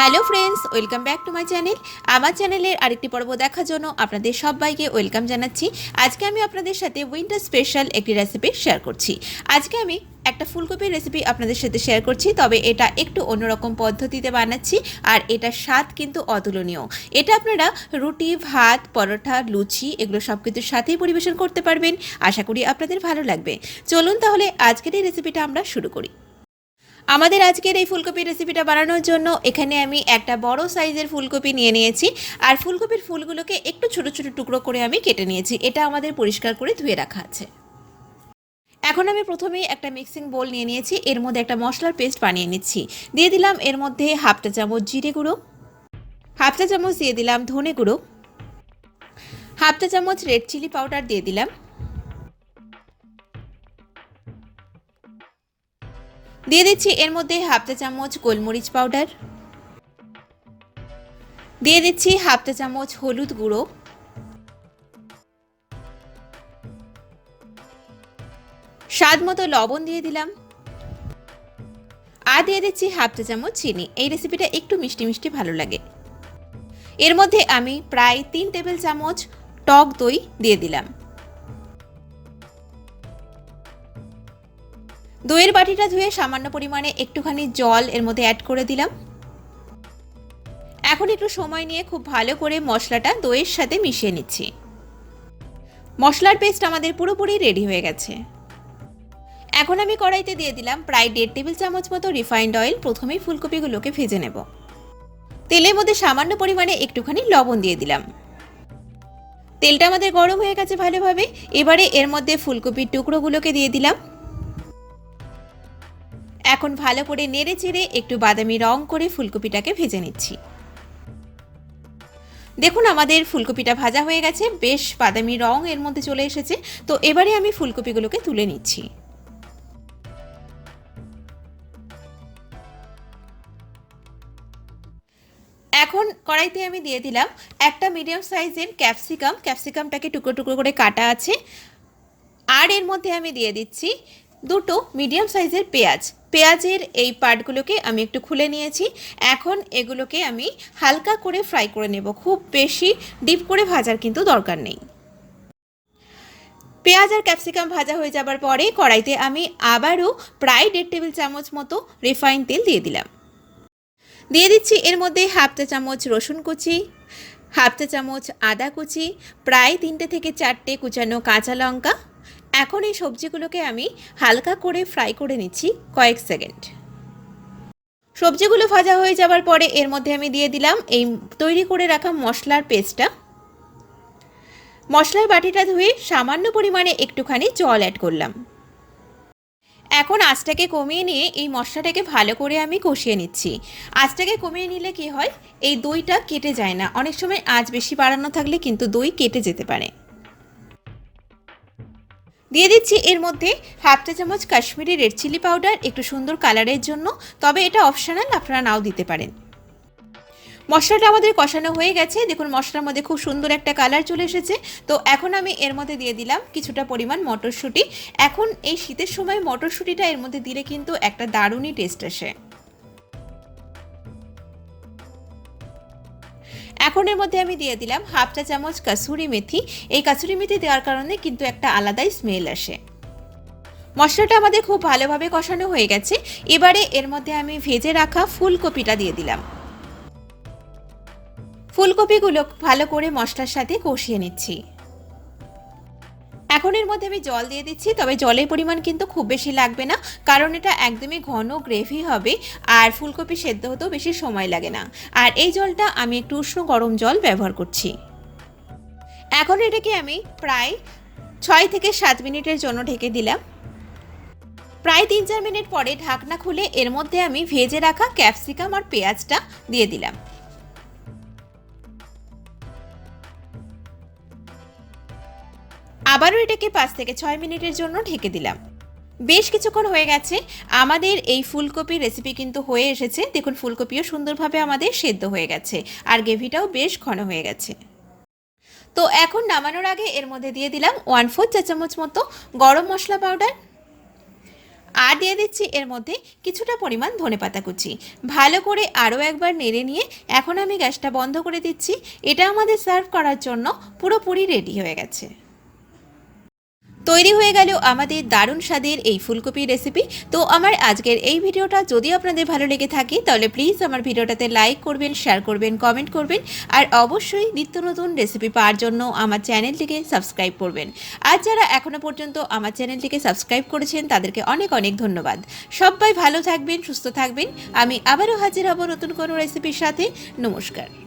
Hello friends, welcome back to my channel. আমার চ্যানেলের আরেকটি পর্ব দেখার জন্য আপনাদের সবাইকে ওয়েলকাম জানাচ্ছি। আজকে আমি আপনাদের সাথে উইন্টার স্পেশাল একটি রেসিপি শেয়ার করছি। আজকে আমি একটা ফুলকপির রেসিপি আপনাদের সাথে শেয়ার করছি, তবে এটা একটু অন্যরকম পদ্ধতিতে বানাচ্ছি আর এটার স্বাদ কিন্তু অতুলনীয়। এটা আপনারা রুটি, ভাত, পরোটা, লুচি এগুলো সব কিছুর সাথেই পরিবেশন করতে পারবেন। আশা করি আপনাদের ভালো লাগবে। চলুন তাহলে আজকের এই রেসিপিটা আমরা শুরু করি। আমাদের আজকের এই ফুলকপির রেসিপিটা বানানোর জন্য এখানে আমি একটা বড় সাইজের ফুলকপি নিয়ে নিয়েছি। আর ফুলকপির ফুলগুলোকে একটু ছোট ছোট টুকরো করে আমি কেটে নিয়েছি। এটা আমাদের পরিষ্কার করে ধুয়ে রাখা আছে। এখন আমি প্রথমেই একটা মিক্সিং বোল নিয়ে নিয়েছি। এর মধ্যে একটা মশলার পেস্ট বানিয়ে নিচ্ছি। দিয়ে দিলাম এর মধ্যে হাফটা চামচ জিরে গুঁড়ো হাফটা চামচ দিয়ে দিলাম ধনে গুঁড়ো হাফটা চামচ রেড চিলি পাউডার দিয়ে দিলাম। দিয়ে দিচ্ছি এর মধ্যে হাফটা চামচ গোলমরিচ পাউডার। দিয়ে দিচ্ছি হাফটা চামচ হলুদ গুঁড়ো। স্বাদ মতো লবণ দিয়ে দিলাম। আর দিয়ে দিচ্ছি হাফটা চামচ চিনি। এই রেসিপিটা একটু মিষ্টি মিষ্টি ভালো লাগে। এর মধ্যে আমি প্রায় তিন টেবিল চামচ টক দই দিয়ে দিলাম। দইয়ের বাটিটা ধুয়ে সামান্য পরিমাণে একটুখানি জল এর মধ্যে অ্যাড করে দিলাম। এখন একটু সময় নিয়ে খুব ভালো করে মশলাটা দইয়ের সাথে মিশিয়ে নিচ্ছি। মশলার পেস্ট আমাদের পুরোপুরি রেডি হয়ে গেছে। এখন আমি কড়াইতে দিয়ে দিলাম প্রায় দেড় টেবিল চামচ মতো রিফাইন্ড অয়েল প্রথমেই ফুলকপিগুলোকে ভেজে নেব। তেলের মধ্যে সামান্য পরিমাণে একটুখানি লবণ দিয়ে দিলাম। তেলটা আমাদের গরম হয়ে গেছে ভালোভাবে। এবারে এর মধ্যে ফুলকপির টুকরোগুলোকে দিয়ে দিলাম। এখন ভালো করে নেড়ে চেড়ে একটু বাদামি রং করে ফুলকপিটাকে ভেজে নিচ্ছি। দেখুন আমাদের ফুলকপিটা ভাজা হয়ে গেছে, বেশ বাদামি রং এর মধ্যে চলে এসেছে। তো এবারে আমি ফুলকপিগুলোকে তুলে নিচ্ছি। এখন কড়াইতে আমি দিয়ে দিলাম একটা মিডিয়াম সাইজের ক্যাপসিকাম। ক্যাপসিকামটাকে টুকরো টুকরো করে কাটা আছে। আর এর মধ্যে আমি দিয়ে দিচ্ছি দুটো মিডিয়াম সাইজের পেঁয়াজ। পেঁয়াজের এই পার্টগুলোকে আমি একটু খুলে নিয়েছি। এখন এগুলোকে আমি হালকা করে ফ্রাই করে নেব। খুব বেশি ডিপ করে ভাজার কিন্তু দরকার নেই। পেঁয়াজ আর ক্যাপসিকাম ভাজা হয়ে যাবার পরে কড়াইতে আমি আবারও প্রায় দেড় টেবিল চামচ মতো রিফাইন তেল দিয়ে দিলাম। দিয়ে দিচ্ছি এর মধ্যে হাফটা চামচ রসুন কুচি হাফটা চামচ আদা কুচি, প্রায় তিনটে থেকে চারটে কুচানো কাঁচা লঙ্কা এখন এই সবজিগুলোকে আমি হালকা করে ফ্রাই করে নিচ্ছি কয়েক সেকেন্ড সবজিগুলো ভাজা হয়ে যাবার পরে এর মধ্যে আমি দিয়ে দিলাম এই তৈরি করে রাখা মশলার পেস্টটা মশলার বাটিটা ধুয়ে সামান্য পরিমাণে একটুখানি জল অ্যাড করলাম। এখন আঁচটাকে কমিয়ে নিয়ে এই মশলাটাকে ভালো করে আমি কষিয়ে নিচ্ছি। আঁচটাকে কমিয়ে নিলে কি হয়? এই দইটা কেটে যায় না। অনেক সময় আঁচ বেশি বাড়ানো থাকলে কিন্তু দই কেটে যেতে পারে। দিয়ে দিচ্ছি এর মধ্যে হাফ চা চামচ কাশ্মীরি রেড চিলি পাউডার একটু সুন্দর কালারের জন্য। তবে এটা অপশনাল আপনারা নাও দিতে পারেন। মশলাটা আমাদের কষানো হয়ে গেছে। দেখুন, মশলার মধ্যে খুব সুন্দর একটা কালার চলে এসেছে। তো এখন আমি এর মধ্যে দিয়ে দিলাম কিছুটা পরিমাণ মটরশুঁটি। এখন এই শীতের সময় মটরশুঁটিটা এর মধ্যে দিলে কিন্তু একটা দারুণই টেস্ট আসে। এখন এর মধ্যে আমি দিয়ে দিলাম হাফ চা চামচ কাসুরি মেথি। এই কাসুরি মেথি দেওয়ার কারণে কিন্তু একটা আলাদাই স্মেল আসে। মশলাটা আমাদের খুব ভালোভাবে কষানো হয়ে গেছে। এবারে এর মধ্যে আমি ভেজে রাখা ফুলকপিটা দিয়ে দিলাম। ফুলকপিগুলো ভালো করে মশলার সাথে কষিয়ে নিচ্ছি। এখন এর মধ্যে আমি জল দিয়ে দিচ্ছি, তবে জলের পরিমাণ কিন্তু খুব বেশি লাগবে না, কারণ এটা একদমই ঘন গ্রেভি হবে, আর ফুলকপি সেদ্ধ হতেও বেশি সময় লাগে না। আর এই জলটা আমি একটু উষ্ণ গরম জল ব্যবহার করছি। এখন এটাকে আমি প্রায় ছয় থেকে সাত মিনিটের জন্য ঢেকে দিলাম। প্রায় তিন চার মিনিট পরে ঢাকনা খুলে এর মধ্যে আমি ভেজে রাখা ক্যাপসিকাম আর পেঁয়াজটা দিয়ে দিলাম। আবারও এটাকে পাঁচ থেকে ছয় মিনিটের জন্য ঢেকে দিলাম। বেশ কিছুক্ষণ হয়ে গেছে, আমাদের এই ফুলকপির রেসিপি কিন্তু হয়ে এসেছে। দেখুন, ফুলকপিও সুন্দরভাবে আমাদের সেদ্ধ হয়ে গেছে আর গ্রেভিটাও বেশ ঘন হয়ে গেছে। তো এখন নামানোর আগে এর মধ্যে দিয়ে দিলাম ওয়ান ফোর চা চামচ মতো গরম মশলা পাউডার। আর দিয়ে দিচ্ছি এর মধ্যে কিছুটা পরিমাণ ধনেপাতা কুচি। ভালো করে আরও একবার নেড়ে নিয়ে এখন আমি গ্যাসটা বন্ধ করে দিচ্ছি। এটা আমাদের সার্ভ করার জন্য পুরোপুরি রেডি হয়ে গেছে। তৈরি হয়ে গেল আমাদের দারুণ স্বাদের এই ফুলকপির রেসিপি তো আমার আজকের এই ভিডিওটা যদি আপনাদের ভালো লেগে থাকে, তাহলে প্লিজ আমার ভিডিওটাতে লাইক করবেন শেয়ার করবেন কমেন্ট করবেন, আর অবশ্যই নিত্য নতুন রেসিপি পাওয়ার জন্য আমার চ্যানেলটিকে সাবস্ক্রাইব করবেন। আর যারা এখনও পর্যন্ত আমার চ্যানেলটিকে সাবস্ক্রাইব করেছেন, তাদেরকে অনেক অনেক ধন্যবাদ। সবাই ভালো থাকবেন, সুস্থ থাকবেন। আমি আবারও হাজির হব নতুন কোনো রেসিপির সাথে। নমস্কার।